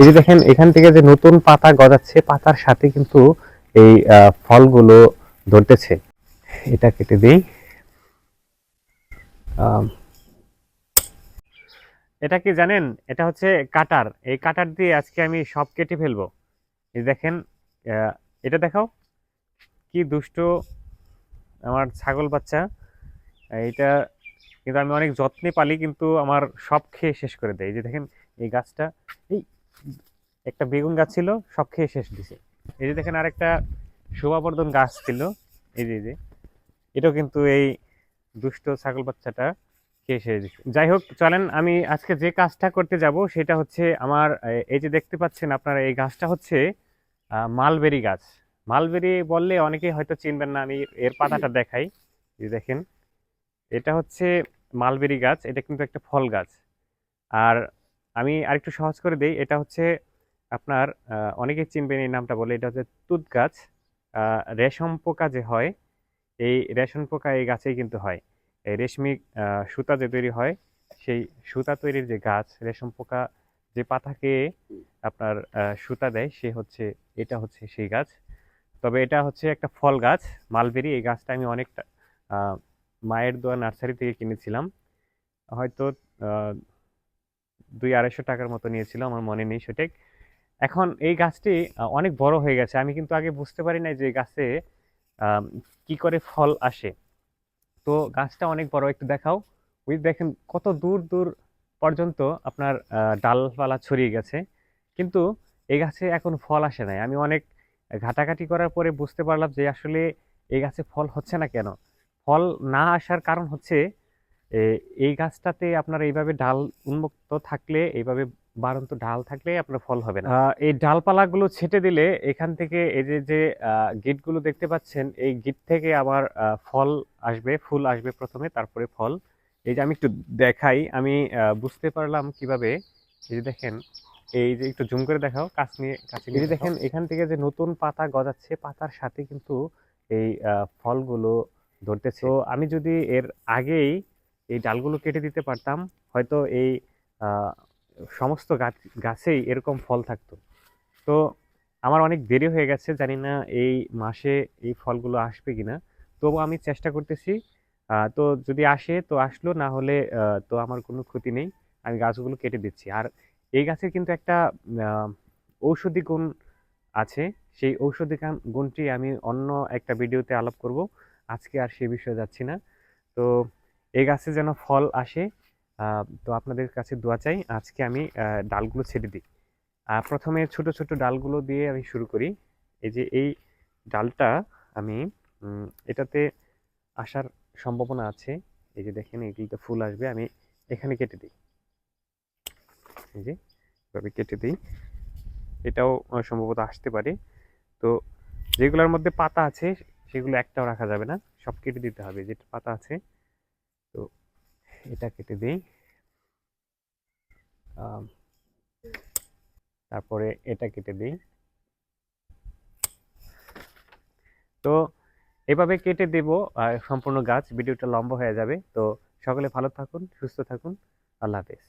এই যে দেখেন, এখান থেকে যে নতুন পাতা গজাচ্ছে, পাতার সাথে কিন্তু এই ফলগুলো ধরতেছে। এটা কেটে দিই। এটা কি জানেন? এটা হচ্ছে কাটার। এই কাটার দিয়ে আজকে আমি সব কেটে ফেলব। এই দেখেন এটা দেখাও। কি দুষ্ট আমার ছাগল বাচ্চা। এটা কিন্তু আমি অনেক যত্নে পালি, কিন্তু আমার সব খেয়ে শেষ করে দেয়। এই যে দেখেন, এই গাছটা, এই একটা বেগুন গাছ ছিল, সব খেয়ে শেষ দিছে। এই যে দেখেন আরেকটা শোভাবর্ধন গাছ ছিল। এই যে যে। এটাও কিন্তু এই দুষ্ট ছাগল বাচ্চাটা খেয়ে শেষ দিছে। যাই হোক, চলেন, আমি আজকে যে কাজটা করতে যাব সেটা হচ্ছে আমার এই যে দেখতে পাচ্ছেন আপনারা, এই গাছটা হচ্ছে মালবেরি গাছ। মালবেরি বললে অনেকেই হয়তো চিনবেন না, আমি এর পাতাটা দেখাই। এই দেখেন, এটা হচ্ছে মালবেরি গাছ, এটা কিন্তু একটা ফল গাছ। আর আমি আরেকটু সহজ করে দিই এটা হচ্ছে আপনার আহ, অনেকেই চিনবেন এই নামটা বলে এটা হচ্ছে তুত গাছ। রেশম পোকা যে হয় এই রেশম পোকা এই গাছেই কিন্তু হয়। এই রেশমি সুতা যে তৈরি হয় সেই সুতা তৈরির যে গাছ রেশম পোকা যে পাতাকে আপনার সুতা দেয় সে হচ্ছে এটা হচ্ছে সেই গাছ। তবে এটা হচ্ছে একটা ফল গাছ মালবেরি। এই গাছটা আমি অনেকটা মায়ের দোয়া নার্সারি থেকে কিনেছিলাম। হয়তো দুই আড়াইশো টাকার মতো নিয়েছিল, আমার মনে নেই সঠিক। এখন এই গাছটি অনেক বড় হয়ে গেছে। আমি কিন্তু আগে বুঝতে পারি নাই যে গাছে কি করে ফল আসে। তো গাছটা অনেক বড়, একটু দেখাও। ওই দেখেন কত দূর দূর পর্যন্ত আপনার ডালপালা ছড়িয়ে গেছে। কিন্তু এই গাছে এখন ফল আসে নাই। আমি অনেক ঘাটাঘাটি করার পরে বুঝতে পারলাম যে আসলে এই গাছে ফল হচ্ছে না কেন? ফল না আসার কারণ হচ্ছে এই গাছটাতে আপনার এইভাবে ডাল উন্মুক্ত থাকলে এইভাবে বাড়ন্ত ডাল থাকলে আপনার ফল হবে না। এই ডালপালাগুলো ছেটে দিলে এখান থেকে এই যে যে গিটগুলো দেখতে পাচ্ছেন এই গিট থেকে আবার ফল আসবে ফুল আসবে প্রথমে তারপরে ফল। এই যে আমি একটু দেখাই আমি বুঝতে পারলাম কীভাবে এই যে দেখেন এই যে একটু জুম করে দেখাও কাছ নিয়ে কাছে এই যে দেখেন এখান থেকে যে নতুন পাতা গজাচ্ছে পাতার সাথে কিন্তু এই ফলগুলো ধরতেছে। তো আমি যদি এর আগেই এই ডালগুলো কেটে দিতে পারতাম, হয়তো এই সমস্ত গাছ, গাছেই এরকম ফল থাকতো। তো আমার অনেক দেরি হয়ে গেছে, জানি না এই মাসে এই ফলগুলো আসবে কিনা। তবু আমি চেষ্টা করতেছি তো যদি আসে তো আসলো, না হলে তো আমার কোনো ক্ষতি নেই, আমি গাছগুলো কেটে দিচ্ছি। আর এই গাছের কিন্তু একটা ঔষধি গুণ আছে, সেই ঔষধি গুণটি আমি অন্য একটা ভিডিওতে আলাপ করব। আজকে আর সে বিষয়ে যাচ্ছি না। তো এই গাছে যেন ফল আসে তো আপনাদের কাছে দোয়া চাই। আজকে আমি ডালগুলো ছেড়ে দিই। প্রথমে ছোট ছোট ডালগুলো দিয়ে আমি শুরু করি। এই যে এই ডালটা আমি এটাতে আসার সম্ভাবনা আছে। এই যে দেখেন এগুলিতে ফুল আসবে। আমি এখানে কেটে দিই। এই যে, এভাবে কেটে দিই। এটাও সম্ভবত আসতে পারে। তো যেগুলোর মধ্যে পাতা আছে, সেগুলো একটাও রাখা যাবে না। সব কেটে দিতে হবে। যেটা পাতা আছে এটা কেটে দিই। তারপরে এটা কেটে দিই। তো এভাবে কেটে দেব সম্পূর্ণ গাছ, ভিডিওটা লম্বা হয়ে যাবে। তো সকলে ভালো থাকুন, সুস্থ থাকুন। আল্লাহ হাফেজ।